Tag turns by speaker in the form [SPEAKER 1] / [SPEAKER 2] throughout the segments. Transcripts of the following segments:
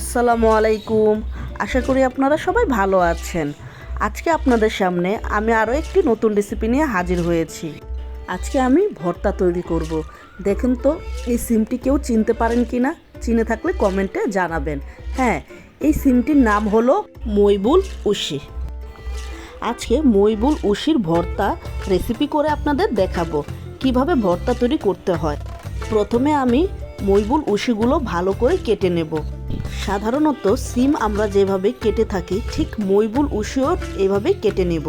[SPEAKER 1] আসসালামু আলাইকুম। আশা করি আপনারা সবাই ভালো আছেন। আজকে আপনাদের সামনে আমি আরও একটি নতুন রেসিপি নিয়ে হাজির হয়েছি। আজকে আমি ভর্তা তৈরি করব। দেখেন তো, এই সিমটি কেউ চিনতে পারেন কি না? চিনে থাকলে কমেন্টে জানাবেন। হ্যাঁ এই সিমটির নাম হলো মইবুল উশি। আজকে মইবুল উশির ভর্তা রেসিপি করে আপনাদের দেখাবো, কীভাবে ভর্তা তৈরি করতে হয়। প্রথমে আমি মইবুল উশিগুলো ভালো করে কেটে নেব। সাধারণত সিম আমরা যেভাবে কেটে থাকি, ঠিক মইবুল উশিও এভাবে কেটে নেব।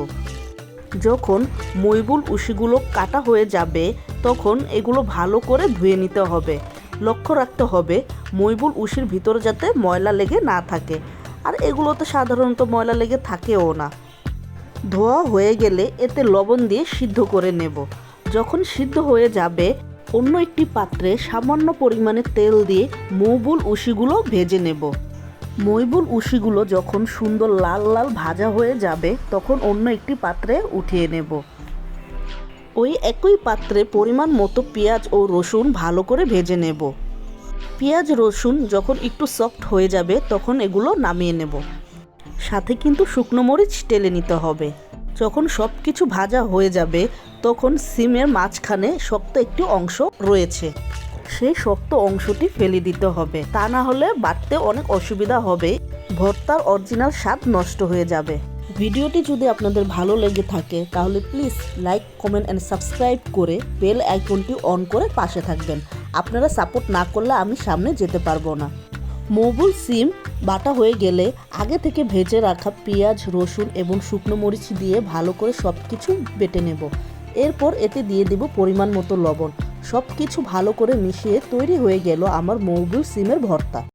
[SPEAKER 1] যখন মইবুল উশিগুলো কাটা হয়ে যাবে, তখন এগুলো ভালো করে ধুয়ে নিতে হবে। লক্ষ্য রাখতে হবে, মইবুল উশির ভিতরে যাতে ময়লা লেগে না থাকে। আর এগুলোতে সাধারণত ময়লা লেগে থাকেও না। ধোয়া হয়ে গেলে এতে লবণ দিয়ে সিদ্ধ করে নেব। যখন সিদ্ধ হয়ে যাবে অন্য একটি পাত্রে সামান্য পরিমাণে তেল দিয়ে মৌবুল উশিগুলো ভেজে নেব। মইবুল উশিগুলো যখন সুন্দর লাল লাল ভাজা হয়ে যাবে, তখন অন্য একটি পাত্রে উঠিয়ে নেব। ওই একই পাত্রে পরিমাণ মতো পেঁয়াজ ও রসুন ভালো করে ভেজে নেব। পেঁয়াজ, রসুন যখন একটু সফট হয়ে যাবে, তখন এগুলো নামিয়ে নেব। সাথে কিন্তু শুকনো মরিচ টেলে নিতে হবে। যখন সব কিছু ভাজা হয়ে যাবে, তখন সিমের মাঝখানে শক্ত একটি অংশ রয়েছে। সেই শক্ত অংশটি ফেলে দিতে হবে। তা না হলে বাড়তে অনেক অসুবিধা হবে। ভর্তার অরিজিনাল স্বাদ নষ্ট হয়ে যাবে। ভিডিওটি যদি আপনাদের ভালো লেগে থাকে, তাহলে please like, comment and subscribe করে বেল আইকনটি অন করে পাশে থাকবেন। আপনারা সাপোর্ট না করলে আমি সামনে যেতে পারব না। মৌবুল সিম বাটা হয়ে গেলে আগে থেকে ভেজে রাখা পেঁয়াজ, রসুন এবং শুকনো মরিচ দিয়ে ভালো করে সব কিছু বেটে নেব। এরপর এতে দিয়ে দেব পরিমাণ মতো লবণ। সব কিছু ভালো করে মিশিয়ে তৈরি হয়ে গেল আমার মৌবুল সিমের ভর্তা।